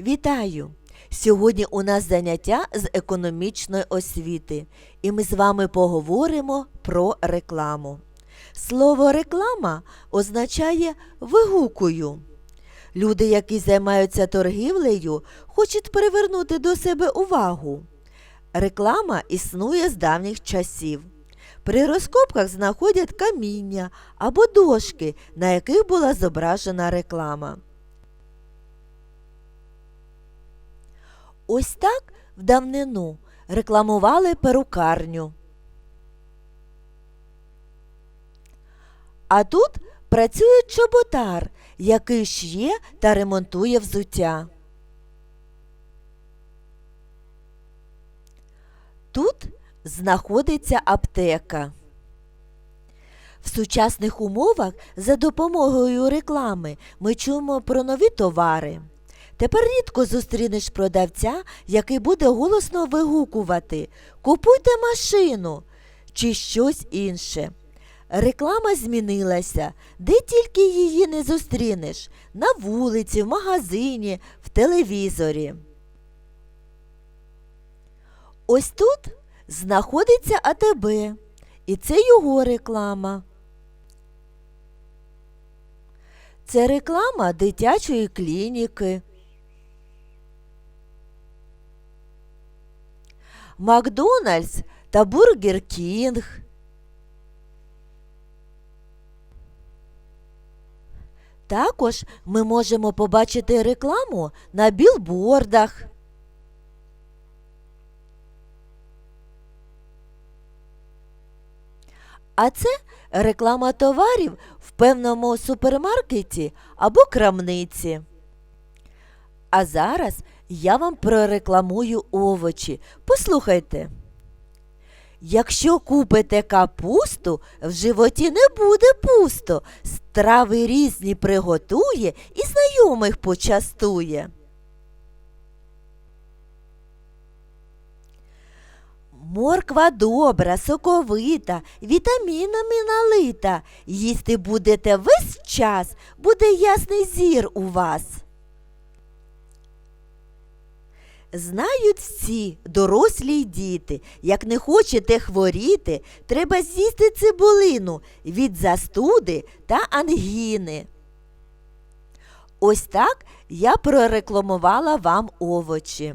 Вітаю! Сьогодні у нас заняття з економічної освіти, і ми з вами поговоримо про рекламу. Слово реклама означає вигукую. Люди, які займаються торгівлею, хочуть привернути до себе увагу. Реклама існує з давніх часів. При розкопках знаходять каміння або дошки, на яких була зображена реклама. Ось так в давнину рекламували перукарню. А тут працює чоботар, який шє та ремонтує взуття. Тут знаходиться аптека. В сучасних умовах за допомогою реклами ми чуємо про нові товари. Тепер рідко зустрінеш продавця, який буде голосно вигукувати Купуйте машину чи щось інше. Реклама змінилася, де тільки її не зустрінеш на вулиці, в магазині, в телевізорі. Ось тут знаходиться АТБ, і це його реклама. Це реклама дитячої клініки. Макдональдс та Бургер Кінг. Також ми можемо побачити рекламу на білбордах. А це реклама товарів в певному супермаркеті або крамниці. А зараз я вам прорекламую овочі. Послухайте. Якщо купите капусту, в животі не буде пусто. Страви різні приготує і знайомих почастує. Морква добра, соковита, вітамінами налита. Їсти будете весь час, буде ясний зір у вас. Знають всі, дорослі й діти, як не хочете хворіти, треба з'їсти цибулину від застуди та ангіни. Ось так я прорекламувала вам овочі.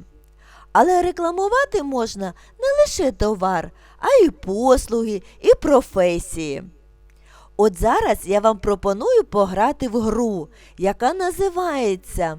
Але рекламувати можна не лише товар, а й послуги, і професії. От зараз я вам пропоную пограти в гру, яка називається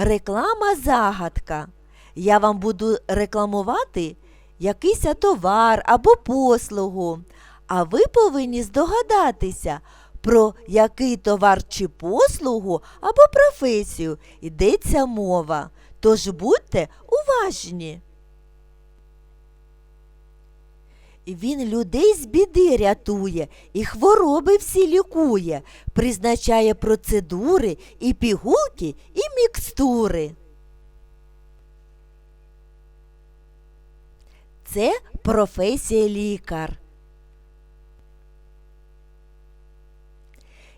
Реклама загадка. Я вам буду рекламувати якийсь товар або послугу, а ви повинні здогадатися, про який товар чи послугу або професію йдеться мова. Тож будьте уважні. Він людей з біди рятує і хвороби всі лікує, призначає процедури і пігулки, і мікстури. Це професія лікар.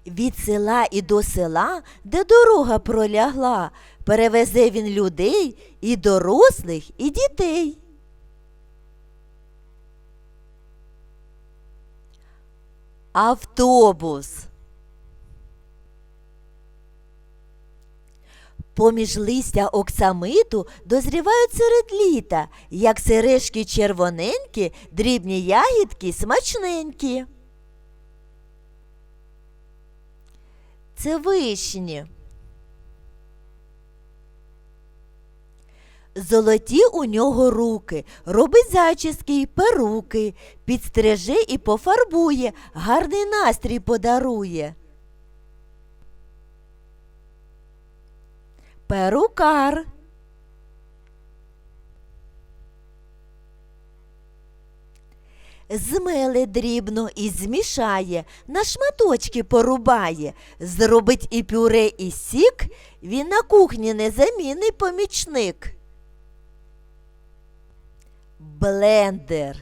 Від села і до села, де дорога пролягла, перевезе він людей і дорослих, і дітей. Автобус. Поміж листя оксамиту дозрівають серед літа, як сережки червоненькі, дрібні ягідки смачненькі. Це вишні. Золоті у нього руки, робить зачіски й перуки, підстриже і пофарбує, гарний настрій подарує. Перукар. Змеле дрібно і змішає, на шматочки порубає, зробить і пюре, і сік, він на кухні незамінний помічник. Блендер.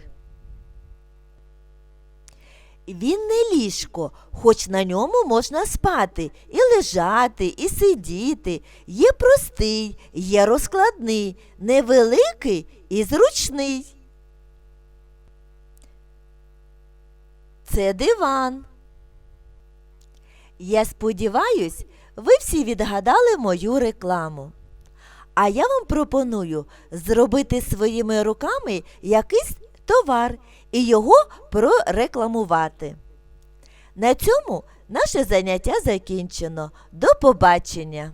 Він не ліжко, хоч на ньому можна спати, і лежати, і сидіти. Є простий, є розкладний, невеликий і зручний. Це диван. Я сподіваюсь, ви всі відгадали мою рекламу. А я вам пропоную зробити своїми руками якийсь товар і його прорекламувати. На цьому наше заняття закінчено. До побачення!